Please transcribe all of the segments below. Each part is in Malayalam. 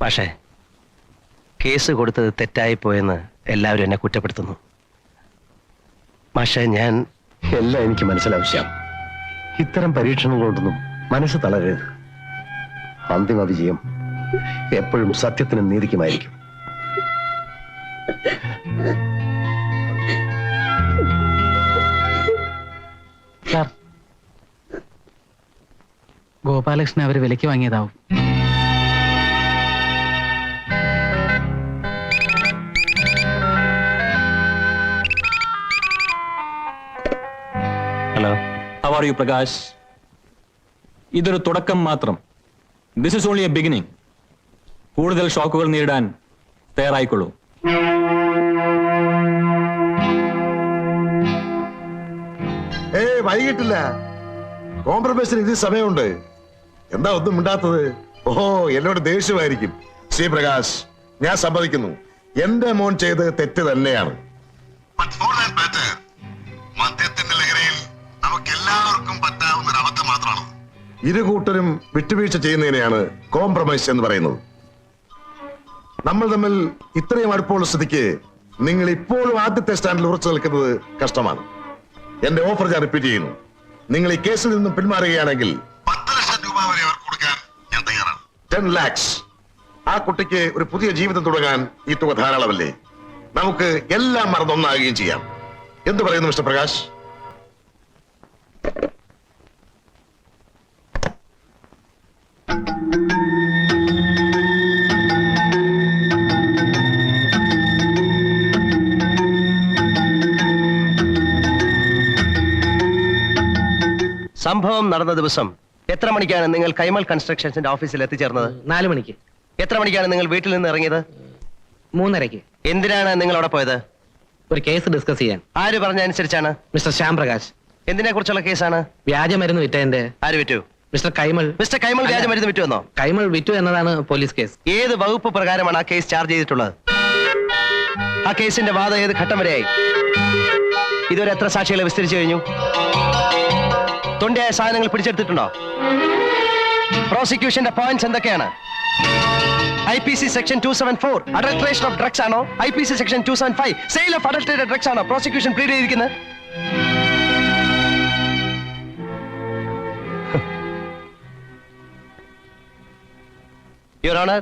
പക്ഷേ കേസ് കൊടുത്തത് തെറ്റായി പോയെന്ന് എല്ലാവരും എന്നെ കുറ്റപ്പെടുത്തുന്നു. പക്ഷേ ഞാൻ എല്ലാം എനിക്ക് മനസ്സിലാവശ്യം ഇത്തരം പരീക്ഷണങ്ങളോടൊന്നും മനസ്സ് തളരരുത്. അന്തിമ വിജയം എപ്പോഴും സത്യത്തിനും നീതിക്കുമായിരിക്കും. ഗോപാലകൃഷ്ണൻ അവർ വിലയ്ക്ക് വാങ്ങിയതാവും. ഹൗ ആർ യു പ്രകാശ് ഇതൊരു തുടക്കം മാത്രം. This is only a beginning കൂടുതൽ ഷോക്കുകൾ നേരിടാൻ തയ്യാറായിക്കൊള്ളൂ. ഏ വൈകിട്ടില്ല. കോംപ്രമൈസിന് ഇത് സമയമുണ്ട്. എന്താ ഒന്നും മിണ്ടാത്തത്? ഓഹോ എന്നോട് ദേഷ്യമായിരിക്കും. ശ്രീ പ്രകാശ് ഞാൻ സമ്മതിക്കുന്നു. എന്റെ മോൻ ചെയ്തത് തെറ്റ് തന്നെയാണ്. നമുക്ക് എല്ലാവർക്കും പറ്റാവുന്ന ഒരു അബദ്ധം മാത്രമാണ്. ഇരു കൂട്ടരും വിട്ടുവീഴ്ച ചെയ്യുന്നതിനെയാണ് കോംപ്രമൈസ് എന്ന് പറയുന്നത്. നമ്മൾ തമ്മിൽ ഇത്രയും അടുപ്പമുള്ള സ്ഥിതിക്ക് നിങ്ങൾ ഇപ്പോഴും ആദ്യത്തെ സ്റ്റാൻഡിൽ ഉറച്ചു നിൽക്കുന്നത് കഷ്ടമാണ്. എന്റെ ഓഫർ ഞാൻ റിപ്പീറ്റ് ചെയ്യുന്നു. നിങ്ങൾ ഈ കേസിൽ നിന്നും പിന്മാറുകയാണെങ്കിൽ പത്ത് ലക്ഷം രൂപ വരെ അവർ കൊടുക്കാൻ ഞാൻ തയ്യാറാണ്. ടെൻ ലാക്സ് ആ കുട്ടിക്ക് ഒരു പുതിയ ജീവിതം തുടങ്ങാൻ ഈ തുക ധാരാളമല്ലേ? നമുക്ക് എല്ലാം മറന്നൊന്നാകുകയും ചെയ്യാം. എന്ത് പറയുന്നു മിസ്റ്റർ പ്രകാശ്? സംഭവം നടന്ന ദിവസം എത്ര മണിക്കാണ് നിങ്ങൾ കൈമൽ കൺസ്ട്രക്ഷൻസിന്റെ ഓഫീസിൽ എത്തിച്ചേർന്നത്? നാല് മണിക്ക്. എത്ര മണിക്കാണ് നിങ്ങൾ വീട്ടിൽ നിന്ന് ഇറങ്ങിയത്? മൂന്നരയ്ക്ക്. എന്തിനാണ് നിങ്ങൾ അവിടെ പോയത്? ഒരു കേസ് ഡിസ്കസ് ചെയ്യാൻ. ആര് പറഞ്ഞ അനുസരിച്ചാണ് മിസ്റ്റർ ശ്യാം പ്രകാശ് എന്തിനെ കുറിച്ചുള്ള കേസാണ്? വ്യാജമരുന്ന് വിറ്റതിന്റെ. ആര് വിറ്റു? മിസ്റ്റർ കൈമൾ. മിസ്റ്റർ കൈമൾ വ്യാജമരുന്ന് വിറ്റുവന്നോ? കൈമൾ വിറ്റു എന്നതാണ് പോലീസ് കേസ്. ഏത് വകുപ്പ് പ്രകാരമാണ് ആ കേസ് ചാർജ് ചെയ്തിട്ടുള്ളത്? ആ കേസിന്റെ വാദം ഏത് ഘട്ടം വരെയായി? ഇതുവരെ എത്ര സാക്ഷികളെ വിസ്തരിച്ചു കഴിഞ്ഞു? തൊണ്ടിയായ സാധനങ്ങൾ പിടിച്ചെടുത്തിട്ടുണ്ടോ? പ്രോസിക്യൂഷന്റെ പോയിന്റ്സ് എന്തൊക്കെയാണ്? I P C section two seven four adulteration of drugs ആണോ? I P C section two seven five sale of adulterated drugs ആണോ? പ്രോസിക്യൂഷൻ പ്ലീഡ് ചെയ്തിരിക്കുന്നത്? യുവർ ഓണർ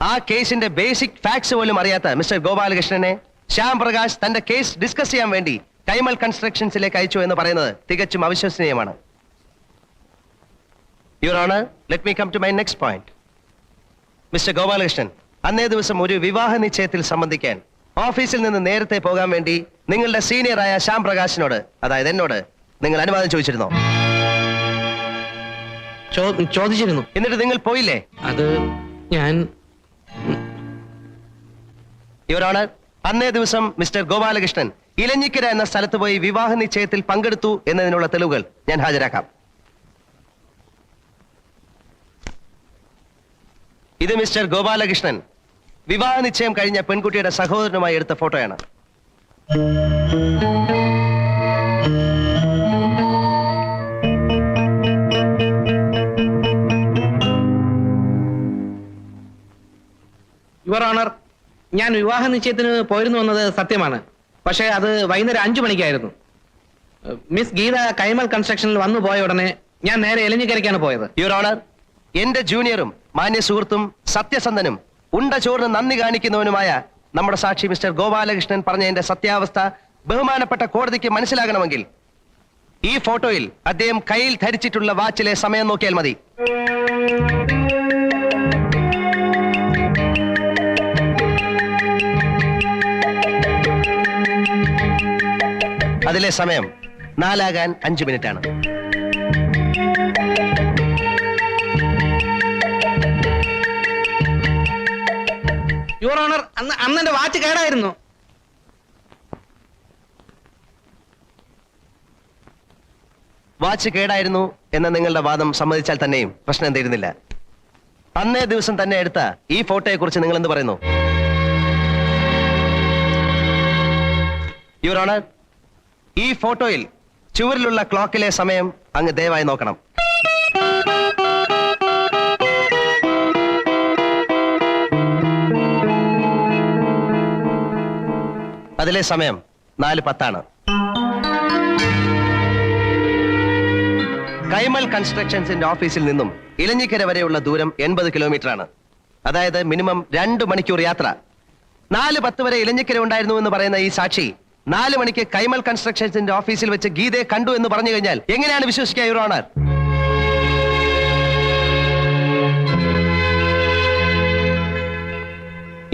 ആ കേസിന്റെ ബേസിക് ഫാക്ട്സ് പോലും അറിയാത്ത മിസ്റ്റർ ഗോപാലകൃഷ്ണനെ ശ്യാം പ്രകാശ് തന്റെ കേസ് ഡിസ്കസ് ചെയ്യാൻ വേണ്ടി കൈമൽ കൺസ്ട്രക്ഷൻസിലേക്ക് അയച്ചു എന്ന് പറയുന്നത് തികച്ചും അവിശ്വസനീയമാണ്. Your honour let me come to my next point mister Gopalakrishnan അന്നേ ദിവസം ഒരു വിവാഹ നിശ്ചയത്തിൽ സംബന്ധിക്കാൻ ഓഫീസിൽ നിന്ന് നേരത്തെ പോകാൻ വേണ്ടി നിങ്ങളുടെ സീനിയറായ ശ്യാം പ്രകാശിനോട് അതായത് എന്നോട് നിങ്ങൾ അനുവാദം ചോദിച്ചിരുന്നോ? ചോ- ചോദിച്ചിരുന്നു. എന്നിട്ട് നിങ്ങൾ പോയില്ലേ? അത് ഞാൻ യുവർ ഓണർ അന്നേ ദിവസം മിസ്റ്റർ ഗോപാലകൃഷ്ണൻ ഇലഞ്ഞിക്കര എന്ന സ്ഥലത്ത് പോയി വിവാഹ നിശ്ചയത്തിൽ പങ്കെടുത്തു എന്നതിനുള്ള തെളിവുകൾ ഞാൻ ഹാജരാക്കാം. ഇത് മിസ്റ്റർ ഗോപാലകൃഷ്ണൻ. വിവാഹ നിശ്ചയം കഴിഞ്ഞ പെൺകുട്ടിയുടെ സഹോദരനുമായി എടുത്ത ഫോട്ടോയാണ്. യുവർ ഓണർ ഞാൻ വിവാഹ നിശ്ചയത്തിന് പോയിരുന്നു വന്നത് സത്യമാണ്. പക്ഷേ അത് വൈകുന്നേരം അഞ്ചു മണിക്കായിരുന്നു. മിസ് ഗീത കൈമൽ കൺസ്ട്രക്ഷനിൽ വന്നു പോയ ഉടനെ ഞാൻ നേരെ എലഞ്ഞിക്കരയ്ക്കാണ് പോയത്. യുവർ ഓണർ എന്റെ ജൂനിയറും മാന്യ സുഹൃത്തും സത്യസന്ധനും ഉണ്ട ചോറിന് നന്ദി കാണിക്കുന്നവനുമായ നമ്മുടെ സാക്ഷി മിസ്റ്റർ ഗോപാലകൃഷ്ണൻ പറഞ്ഞതിന്റെ സത്യാവസ്ഥ ബഹുമാനപ്പെട്ട കോടതിക്ക് മനസ്സിലാകണമെങ്കിൽ ഈ ഫോട്ടോയിൽ അദ്ദേഹം കയ്യിൽ ധരിച്ചിട്ടുള്ള വാച്ചിലെ സമയം നോക്കിയാൽ മതി. അതിലെ സമയം നാലാകാൻ അഞ്ചു മിനിറ്റ് യുവർ ഓണർ അന്ന് അന്ന് എന്റെ വാച്ച് കേടായിരുന്നു. വാച്ച് കേടായിരുന്നു എന്ന നിങ്ങളുടെ വാദം സമ്മതിച്ചാൽ തന്നെയും പ്രശ്നം എന്തായിരുന്നില്ല അന്നേ ദിവസം തന്നെ എടുത്ത ഈ ഫോട്ടോയെ കുറിച്ച് നിങ്ങൾ എന്ത് പറയുന്നു? യുവർ ഓണർ ഈ ഫോട്ടോയിൽ ചുവരിലുള്ള ക്ലോക്കിലെ സമയം അങ്ങ് ദയവായി നോക്കണം. അതിലെ സമയം നാല് പത്താണ്. കൈമൽ കൺസ്ട്രക്ഷൻസിന്റെ ഓഫീസിൽ നിന്നും ഇലഞ്ഞിക്കര വരെയുള്ള ദൂരം എൺപത് കിലോമീറ്റർ ആണ് അതായത് മിനിമം രണ്ട് മണിക്കൂർ യാത്ര. നാല് പത്ത് വരെ ഇലഞ്ഞിക്കര ഉണ്ടായിരുന്നു എന്ന് പറയുന്ന ഈ സാക്ഷി നാല് മണിക്ക് കൈമൽ കൺസ്ട്രക്ഷൻസിന്റെ ഓഫീസിൽ വെച്ച് ഗീതയെ കണ്ടു എന്ന് പറഞ്ഞു കഴിഞ്ഞാൽ എങ്ങനെയാണ് വിശ്വസിക്കുക യുവർ ഓണർ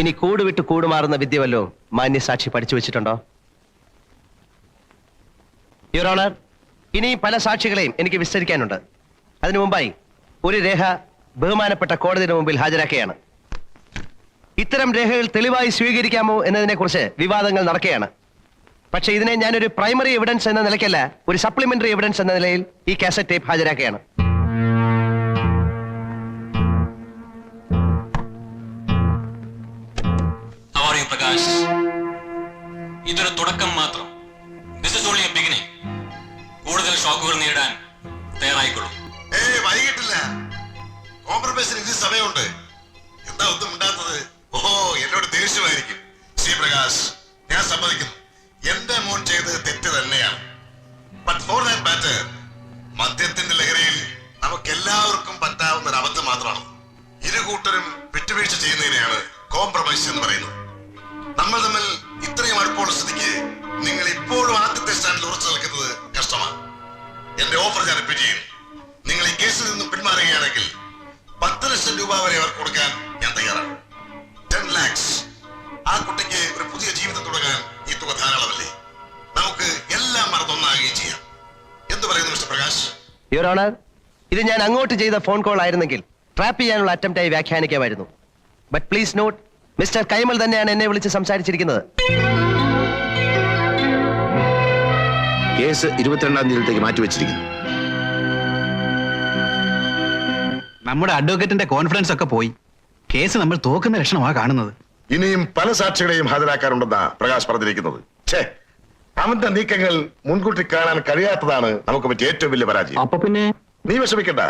ഇനി കൂട് വിട്ട് കൂടുമാറുന്ന വിദ്യ വല്ലോ മാന്യ സാക്ഷി പഠിച്ചു വെച്ചിട്ടുണ്ടോ? യുറോണർ ഇനി പല സാക്ഷികളെയും എനിക്ക് വിസ്തരിക്കാനുണ്ട്. അതിനു മുമ്പായി ഒരു രേഖ ബഹുമാനപ്പെട്ട കോടതിയുടെ മുമ്പിൽ ഹാജരാക്കുകയാണ്. ഇത്തരം രേഖകൾ തെളിവായി സ്വീകരിക്കാമോ എന്നതിനെക്കുറിച്ച് വിവാദങ്ങൾ നടക്കുകയാണ്. പക്ഷേ ഇതിനെ ഞാനൊരു പ്രൈമറി എവിഡൻസ് എന്ന നിലയ്ക്കല്ല ഒരു സപ്ലിമെന്ററി എവിഡൻസ് എന്ന നിലയിൽ ഈ കാസറ്റ് ടേപ്പ് ഹാജരാക്കുകയാണ്. ഇതൊരു തുടക്കം മാത്രം. This is only a beginning കൂടുതൽ ഷോക്കുകൾ നേടാൻ തയ്യാറായിക്കൊള്ളും. ഏയ് വൈകിട്ടില്ല. കോംപ്രമൈസിന് ഇനി സമയമുണ്ട്. എന്താ ഒന്നും ഉണ്ടാത്തത് ഓഹോ എന്നോട് ദേഷ്യമായിരിക്കും. ശ്രീ പ്രകാശ് ഞാൻ സമ്മതിക്കുന്നു. എന്റെ മോൻ ചെയ്തത് തെറ്റ് തന്നെയാണ്. ബട്ട് ഫോർ ദാറ്റ് മാറ്റർ മദ്യത്തിന്റെ ലഹരിയിൽ നമുക്ക് എല്ലാവർക്കും പറ്റാവുന്ന ഒരു അബദ്ധം മാത്രമാണ്. ഇരു കൂട്ടരും വിട്ടുവീഴ്ച ചെയ്യുന്നതിനെയാണ് കോംപ്രമൈസ് എന്ന് പറയുന്നത്. നമ്മൾ തമ്മിൽ എന്റെ ഓഫർ ഞാൻ റിപ്പീറ്റ് ചെയ്യുന്നു നിങ്ങൾ ഈ കേസിൽ നിന്ന് പിന്മാറുകയാണെങ്കിൽ പത്ത് ലക്ഷം രൂപ വരെ അവർക്ക് കൊടുക്കാൻ ഞാൻ തയ്യാറാണ്. ടെൻ ലാക്സ് ആ കുട്ടിക്ക് ഒരു പുതിയ ജീവിതം തുടങ്ങാൻ ഈ തുക ധാരാളമല്ലേ? നമുക്ക് എല്ലാം മറന്നൊന്നാകുകയും ചെയ്യാം. എന്ത് പറയുന്നു മിസ്റ്റർ പ്രകാശ്? യുവർ ഓണർ ഇത് ഞാൻ അങ്ങോട്ട് ചെയ്ത ഫോൺ കോൾ ആയിരുന്നെങ്കിൽ ട്രാപ്പ് ചെയ്യാനുള്ള അറ്റംപ്റ്റ് ആയി വ്യാഖ്യാനിക്കാമായിരുന്നു. But please note mister Kaimal തന്നെയാണ് എന്നെ വിളിച്ച് സംസാരിച്ചിരിക്കുന്നത്. കേസ് ഇരുപത്തിരണ്ടാം തീയതിയിലേക്ക് മാറ്റിവെച്ചിരിക്കുന്നു നമ്മുടെ അഡ്വക്കേറ്റിന്റെ കോൺഫിഡൻസ് ഒക്കെ പോയി. കേസ് നമ്മൾ തോക്കുന്ന ലക്ഷണമാണ് കാണുന്നത്. ഇനിയും പല സാക്ഷികളെയും ഹാജരാക്കാറുണ്ടെന്നാ പ്രകാശ് പറഞ്ഞിരിക്കുന്നത്. ഛേ അവന്റെ നീക്കങ്ങൾ മുൻകൂട്ടി കാണാൻ കഴിയാത്തതാണ് നമുക്ക് പറ്റിയ ഏറ്റവും വലിയ പരാജയം. അപ്പൊ പിന്നെ? നീ വിഷമിക്കണ്ട.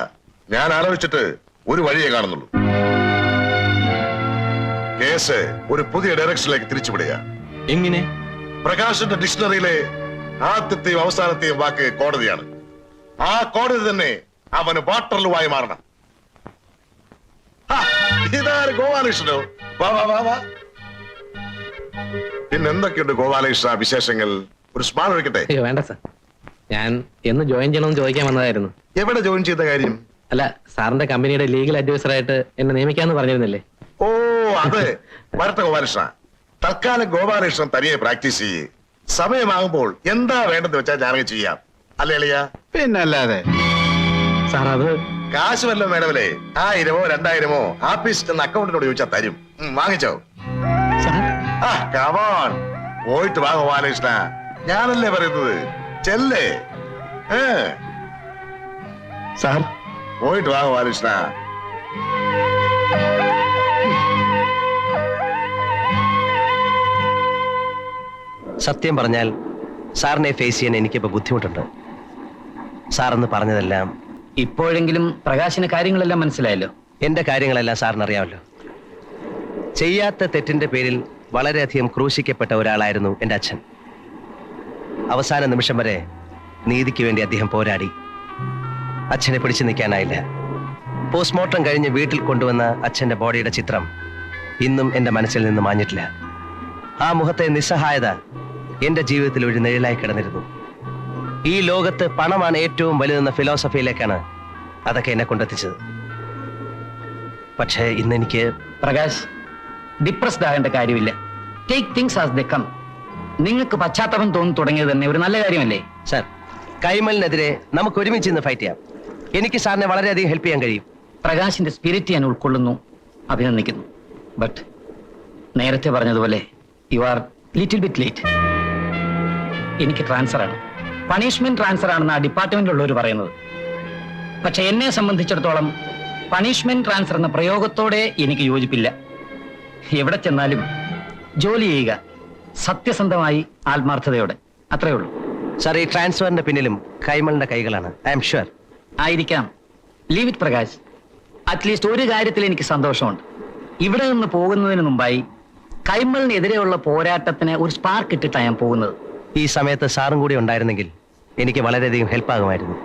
ഞാൻ ആലോചിച്ചിട്ട് ഒരു വഴിയേ കാണുന്നുള്ളൂ. കേസ് ഒരു പുതിയ ഡയറക്ഷനിലേക്ക് തിരിച്ചുവിടുക. എങ്ങനെ? പ്രകാശിന്റെ ഡിക്ഷണറിയിലെ ആദ്യത്തെയും അവസാനത്തെയും വാക്ക് കോടതിയാണ്. ആ കോടതി തന്നെ അവന് വാട്ടർലുവായി മാറണം. ഇതാണ് ഇതാര് ഗോപാലകൃഷ്ണനോ? വാ വാ വാ വാ. പിന്നെ എന്തൊക്കെയുണ്ട് ഗോപാലകൃഷ്ണ വിശേഷങ്ങൾ? ഒരു സ്മാൾ ഒഴിക്കട്ടെ അയ്യോ വേണ്ട സാർ. ഞാൻ എന്ന് ജോയിൻ ചെയ്യണമെന്ന് ചോദിക്കാൻ വന്നതായിരുന്നു. എവിടെ ജോയിൻ ചെയ്ത കാര്യം? അല്ല സാറിന്റെ കമ്പനിയുടെ ലീഗൽ അഡ്വൈസറായിട്ട് എന്നെ നിയമിക്കാന്ന് പറഞ്ഞിരുന്നില്ലേ? ഓ അതെ. വരട്ടെ ഗോപാലകൃഷ്ണ. തൽക്കാലം ഗോപാലകൃഷ്ണൻ തനിയെ പ്രാക്ടീസ് ചെയ്യ്. സമയമാകുമ്പോൾ എന്താ വേണ്ടെന്ന് വെച്ചാൽ ഞാനങ്ങ് ചെയ്യാം. അല്ലേ അളിയ? പിന്നല്ലാതെ. സാർ അത് കാശ് വല്ലതും വേണമല്ലേ? ആയിരമോ രണ്ടായിരമോ? ആപ്പീസ് നിന്ന് അക്കൗണ്ടിനോട് ചോദിച്ചാൽ തരും. ഉം, വാങ്ങിച്ചോ. സാർ. ആ കമോൺ പോയിട്ട് വാ ഗോപാലകൃഷ്ണ. ഞാനല്ലേ പറയുന്നത്? ചെല്ലേ? ഏ? സാർ. പോയിട്ട് വാ ഗോപാലകൃഷ്ണ. സത്യം പറഞ്ഞാൽ സാറിനെ ഫേസ് ചെയ്യാൻ എനിക്കിപ്പോ ബുദ്ധിമുട്ടുണ്ട്. സാറെന്ന് പറഞ്ഞതെല്ലാം ഇപ്പോഴെങ്കിലും പ്രകാശിന് കാര്യങ്ങളെല്ലാം മനസ്സിലായല്ലോ? എന്റെ കാര്യങ്ങളെല്ലാം സാറിന് അറിയാമല്ലോ ചെയ്യാത്ത തെറ്റിന്റെ പേരിൽ വളരെയധികം ക്രൂശിക്കപ്പെട്ട ഒരാളായിരുന്നു എന്റെ അച്ഛൻ. അവസാന നിമിഷം വരെ നീതിക്ക് വേണ്ടി അദ്ദേഹം പോരാടി. അച്ഛനെ പിടിച്ചു നിൽക്കാനായില്ല. പോസ്റ്റ്മോർട്ടം കഴിഞ്ഞ് വീട്ടിൽ കൊണ്ടുവന്ന അച്ഛന്റെ ബോഡിയുടെ ചിത്രം ഇന്നും എന്റെ മനസ്സിൽ നിന്ന് മാഞ്ഞിട്ടില്ല. ആ മുഖത്തെ നിസ്സഹായത എന്റെ ജീവിതത്തിൽ ഒരു നിഴലായി കിടന്നിരുന്നു. ഈ ലോകത്ത് പണമാണ് ഏറ്റവും വലുതെന്ന ഫിലോസഫിയിലേക്കാണ് അതൊക്കെ എന്നെ കൊണ്ടെത്തിച്ചത്. പക്ഷേ ഇന്ന് എനിക്ക് പ്രകാശ് ഡിപ്രസ്ഡ് ആകേണ്ട കാര്യമില്ല. Take things as they come നിങ്ങൾക്ക് പശ്ചാത്തലം തോന്നി തുടങ്ങിയത് തന്നെ ഒരു നല്ല കാര്യമല്ലേ? സർ കൈമലിനെതിരെ നമുക്ക് ഒരുമിച്ച് ഇന്ന് ഫൈറ്റ് ചെയ്യാം. എനിക്ക് സാറിനെ വളരെയധികം ഹെൽപ്പ് ചെയ്യാൻ കഴിയും. പ്രകാശിന്റെ സ്പിരിറ്റ് ഞാൻ ഉൾക്കൊള്ളുന്നു അഭിനന്ദിക്കുന്നു. ബട്ട് നേരത്തെ പറഞ്ഞതുപോലെ you are little bit late എനിക്ക് ട്രാൻസ്ഫർ ആണ്. പണിഷ്മെന്റ് ട്രാൻസ്ഫർ ആണെന്ന് ആ ഡിപ്പാർട്ട്മെന്റിലുള്ളവർ പറയുന്നത്. പക്ഷെ എന്നെ സംബന്ധിച്ചിടത്തോളം പണിഷ്മെന്റ് ട്രാൻസ്ഫർ എന്ന പ്രയോഗത്തോടെ എനിക്ക് യോജിപ്പില്ല. എവിടെ ചെന്നാലും ജോലി ചെയ്യുക സത്യസന്ധമായി ആത്മാർത്ഥതയോടെ. അത്രേ ഉള്ളൂ. സാർ ഈ ട്രാൻസ്ഫറിന്റെ പിന്നിലും കൈമളിന്റെ കൈകളാണ് ഐ എം ഷുവർ ആയിരിക്കാം. Leave it Prakash. At least ഒരു കാര്യത്തിൽ എനിക്ക് സന്തോഷമുണ്ട്. ഇവിടെ നിന്ന് പോകുന്നതിന് മുമ്പായി കൈമളിനെതിരെയുള്ള പോരാട്ടത്തിന് ഒരു സ്പാർക്ക് ഇട്ടിട്ടാണ് ഞാൻ പോകുന്നത്. ഈ സമയത്ത് സാറും കൂടി ഉണ്ടായിരുന്നെങ്കിൽ എനിക്ക് വളരെയധികം ഹെൽപ്പ് ആകുമായിരുന്നു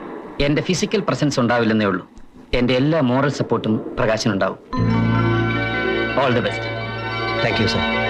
എന്റെ ഫിസിക്കൽ പ്രസൻസ് ഉണ്ടാവില്ലെന്നേ ഉള്ളൂ. എന്റെ എല്ലാ മോറൽ സപ്പോർട്ടും പ്രകാശനുണ്ടാവും. All the best thank you sir